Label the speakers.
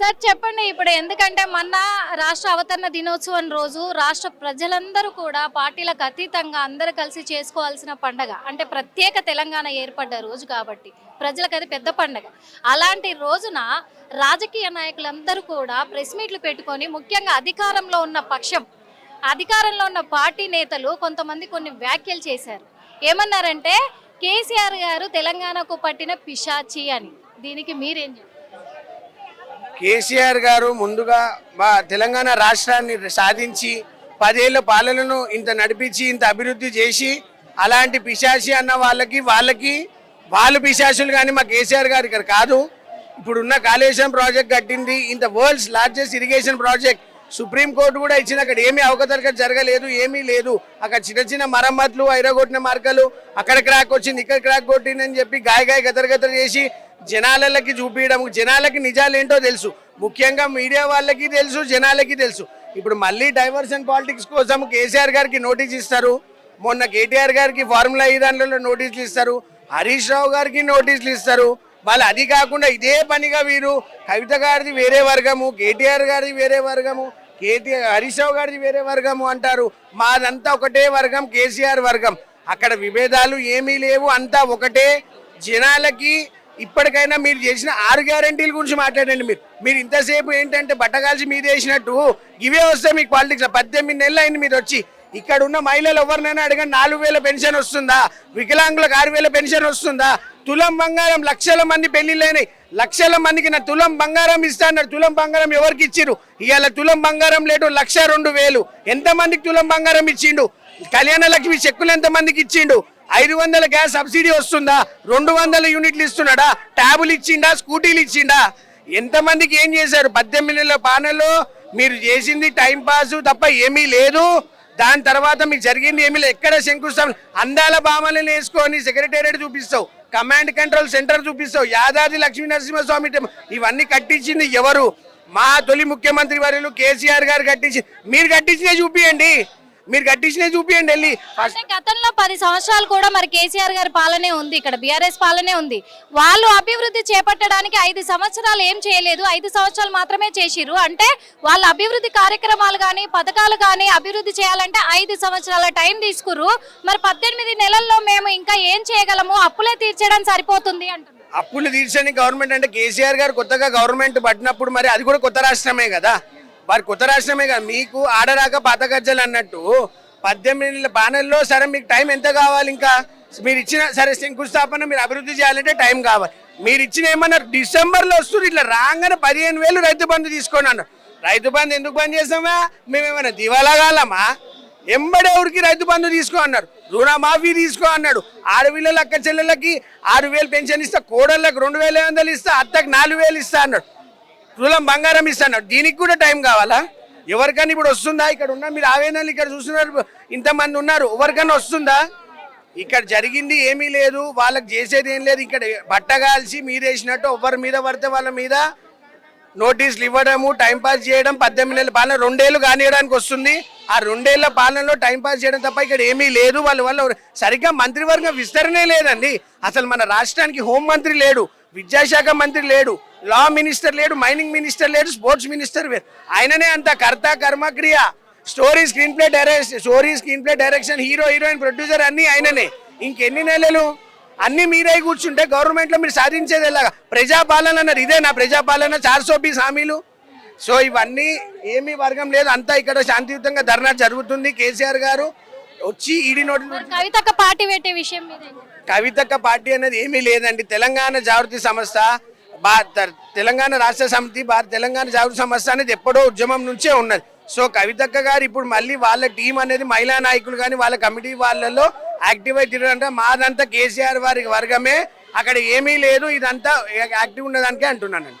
Speaker 1: Sir చెప్పండి ఇప్పుడు ఎందుకంటే మొన్న రాష్ట్ర అవతరణ దినోత్సవం రోజు రాష్ట్ర ప్రజలందరూ కూడా పార్టీలకు అతీతంగా అందరూ కలిసి చేసుకోవాల్సిన పండగ. అంటే ప్రత్యేక తెలంగాణ ఏర్పడ్డ రోజు కాబట్టి ప్రజలకు అది పెద్ద పండగ. అలాంటి రోజున రాజకీయ నాయకులందరూ కూడా ప్రెస్ మీట్లు పెట్టుకొని ముఖ్యంగా అధికారంలో ఉన్న పక్షం అధికారంలో ఉన్న పార్టీ నేతలు కొంతమంది కొన్ని వ్యాఖ్యలు చేశారు. ఏమన్నారంటే కేసీఆర్ గారు తెలంగాణకు పట్టిన పిశాచి అని. దీనికి మీరేం చెప్పారు
Speaker 2: కేసీఆర్ గారు ముందుగా మా తెలంగాణ రాష్ట్రాన్ని సాధించి పదేళ్ళ పాలనను ఇంత నడిపించి ఇంత అభివృద్ధి చేసి అలాంటి పిశాచి అన్న వాళ్ళకి వాళ్ళకి వాళ్ళు పిశాచులు కానీ మా కేసీఆర్ గారు ఇక్కడ కాదు. ఇప్పుడున్న కాళేశ్వరం ప్రాజెక్ట్ కట్టింది ఇంత world's largest irrigation project supreme court కూడా ఇచ్చింది అక్కడ ఏమీ అవకతవకలు జరగలేదు ఏమీ లేదు. అక్కడ చిన్న చిన్న మరమ్మతులు ఐరగొట్టిన మార్కలు అక్కడ క్రాక్ వచ్చింది ఇక్కడ క్రాక్ కొట్టిందని చెప్పి గాయ గాయ చేసి జనాలకి చూపించడం జనాలకి నిజాలు ఏంటో తెలుసు. ముఖ్యంగా మీడియా వాళ్ళకి తెలుసు జనాలకి తెలుసు. ఇప్పుడు మళ్ళీ డైవర్షన్ పాలిటిక్స్ కోసం కేసీఆర్ గారికి నోటీస్ ఇస్తారు. మొన్న కేటీఆర్ గారికి ఫార్ములా ఈ దాంట్లో నోటీసులు ఇస్తారు. హరీష్ రావు గారికి నోటీసులు ఇస్తారు. వాళ్ళు అది కాకుండా ఇదే పనిగా వీరు. కవిత గారిది వేరే వర్గము కేటీఆర్ గారిది వేరే వర్గము కేటీఆర్ హరీష్ రావు గారిది వేరే వర్గము అంటారు. మాదంతా ఒకటే వర్గం కేసీఆర్ వర్గం. అక్కడ విభేదాలు ఏమీ లేవు. అంతా ఒకటే. జనాలకి ఇప్పటికైనా మీరు చేసిన ఆరు గ్యారంటీల గురించి మాట్లాడండి మీరు. మీరు ఇంతసేపు ఏంటంటే బట్టగాల్చి మీద వేసినట్టు ఇవే వస్తే మీకు పాలిటిక్స్ పద్దెనిమిది నెలలు అయింది మీరు వచ్చి. ఇక్కడ ఉన్న మహిళలు ఎవరినైనా అడగండి నాలుగు వేల పెన్షన్ వస్తుందా? వికలాంగులకు ఆరు వేల పెన్షన్ వస్తుందా? తులం బంగారం లక్షల మంది పెళ్ళిళ్ళైనాయి లక్షల మందికి నా తులం బంగారం ఇస్తా అన్నారు తులం బంగారం ఎవరికి ఇచ్చిరు ఇవాళ తులం బంగారం లేటు లక్ష రెండు వేలు. ఎంతమందికి తులం బంగారం ఇచ్చిండు? కళ్యాణ లక్ష్మి చెక్కులు ఎంతమందికి ఇచ్చిండు? ఐదు వందల గ్యాస్ సబ్సిడీ వస్తుందా? రెండు వందల యూనిట్లు ఇస్తున్నాడా? ట్యాబులు ఇచ్చిండా? స్కూటీలు ఇచ్చిండా? ఎంతమందికి ఏం చేశారు? పద్దెనిమిది నెలల పానలో మీరు చేసింది టైం పాస్ తప్ప ఏమీ లేదు. దాని తర్వాత మీకు జరిగింది ఏమీ లేదు. ఎక్కడ శంకుస్థాపన? అందాల భామలను వేసుకొని సెక్రటేరియట్ చూపిస్తావు. కమాండ్ కంట్రోల్ సెంటర్ చూపిస్తావు. యాదాద్రి లక్ష్మీ నరసింహస్వామి ఇవన్నీ కట్టించింది ఎవరు? మా తొలి ముఖ్యమంత్రి వర్యులు కేసీఆర్ గారు కట్టించి మీరు కట్టించినే చూపియండి. మీరు కట్టించినే చూపియండి వెళ్ళి.
Speaker 1: అంటే గతంలో పది సంవత్సరాలు కూడా మరి కేసీఆర్ గారి పాలనే ఉంది ఇక్కడ బీఆర్ఎస్ పాలనే ఉంది. వాళ్ళు అభివృద్ధి చేపట్టడానికి ఐదు సంవత్సరాలు ఏం చేయలేదు ఐదు సంవత్సరాలు మాత్రమే చేసిరు అంటే వాళ్ళ అభివృద్ధి కార్యక్రమాలు కానీ పథకాలు కానీ అభివృద్ధి చేయాలంటే ఐదు సంవత్సరాల టైం తీసుకురు మరి పద్దెనిమిది నెలల్లో మేము ఇంకా ఏం చేయగలము? అప్పులే తీర్చడం సరిపోతుంది అంటున్నారు.
Speaker 2: అప్పులు తీర్చని గవర్నమెంట్ అంటే కేసీఆర్ గారు కొత్తగా గవర్నమెంట్ పట్టినప్పుడు మరి అది కూడా కొత్త రాష్ట్రమే కదా. వారి కొత్త రాష్ట్రమే కదా. మీకు ఆడరాక పాత గజ్జలు అన్నట్టు పద్దెనిమిది బాణల్లో సరే మీకు టైం ఎంత కావాలి ఇంకా? మీరు ఇచ్చిన సరే శంకుస్థాపన మీరు అభివృద్ధి చేయాలంటే టైం కావాలి. మీరు ఇచ్చిన ఏమన్నారు డిసెంబర్లో వస్తుంది ఇట్లా రాగానే పదిహేను వేలు రైతు బంధు తీసుకోండి అన్నారు. రైతు బంధు ఎందుకు బంద్ చేస్తామా? మేమేమైనా దివాలా కాలమా? ఎంబడే ఊరికి రైతు బంధు తీసుకో అన్నారు. రుణమాఫీ తీసుకో అన్నాడు. ఆడపిల్లల అక్క చెల్లెలకి ఆరు వేలు పెన్షన్ ఇస్తా కోడళ్ళకి రెండు వేల ఐదు వందలు ఇస్తా అత్తకి నాలుగు వేలు ఇస్తా అన్నాడు. తులం బంగారం ఇస్తాను. దీనికి కూడా టైం కావాలా? ఎవరికైనా ఇప్పుడు వస్తుందా? ఇక్కడ ఉన్న మీరు ఆవేదనలు ఇక్కడ చూస్తున్నారు ఇంతమంది ఉన్నారు ఎవరికైనా వస్తుందా? ఇక్కడ జరిగింది ఏమీ లేదు వాళ్ళకి చేసేది ఏం లేదు. ఇక్కడ బట్టగాల్చి కాల్చి మీరేసినట్టు ఎవరి మీద పడితే వాళ్ళ మీద నోటీసులు ఇవ్వడము టైంపాస్ చేయడం పద్దెనిమిది నెలలు పాలన రెండేళ్ళు కానియడానికి వస్తుంది. ఆ రెండేళ్ళ పాలనలో టైం పాస్ చేయడం తప్ప ఇక్కడ ఏమీ లేదు. వాళ్ళ వల్ల సరిగ్గా మంత్రివర్గం విస్తరణే లేదండి. అసలు మన రాష్ట్రానికి హోం మంత్రి లేడు విద్యాశాఖ మంత్రి లేడు లా మినిస్టర్ లేడు మైనింగ్ మినిస్టర్ లేడు స్పోర్ట్స్ మినిస్టర్ వేరు. ఆయననే అంత కర్త కర్మక్రియ story screenplay direction story screenplay direction hero heroine producer అన్ని ఆయననే. ఇంకెన్ని నెలలు? అన్ని మీరే కూర్చుంటే గవర్నమెంట్లో మీరు సాధించేది ఎలాగా ప్రజాపాలన అన్నారు. ఇదే నా ప్రజాపాలన? చార్ సో హామీలు సో ఇవన్నీ ఏమీ వర్గం లేదు. అంతా ఇక్కడ శాంతియుతంగా ధర్నా జరుగుతుంది. కేసీఆర్ గారు వచ్చి ఈడీ నోటీసులు
Speaker 1: కవితక్క పార్టీ పెట్టే విషయం
Speaker 2: కవితక్క పార్టీ అనేది ఏమీ లేదండి. తెలంగాణ జాగృతి సంస్థ బా తెలంగాణ రాష్ట్ర సమితి భారత తెలంగాణ జాగృతి సంస్థ అనేది ఎప్పుడో ఉద్యమం నుంచే ఉన్నది. సో కవితక్క గారు ఇప్పుడు మళ్ళీ వాళ్ళ టీం అనేది మహిళా నాయకులు కానీ వాళ్ళ కమిటీ వాళ్ళలో యాక్టివ్ అవుతారంటే మాదంతా కేసీఆర్ వారి వర్గమే. అక్కడ ఏమీ లేదు. ఇదంతా యాక్టివ్ ఉన్నదానికే అంటున్నానండి.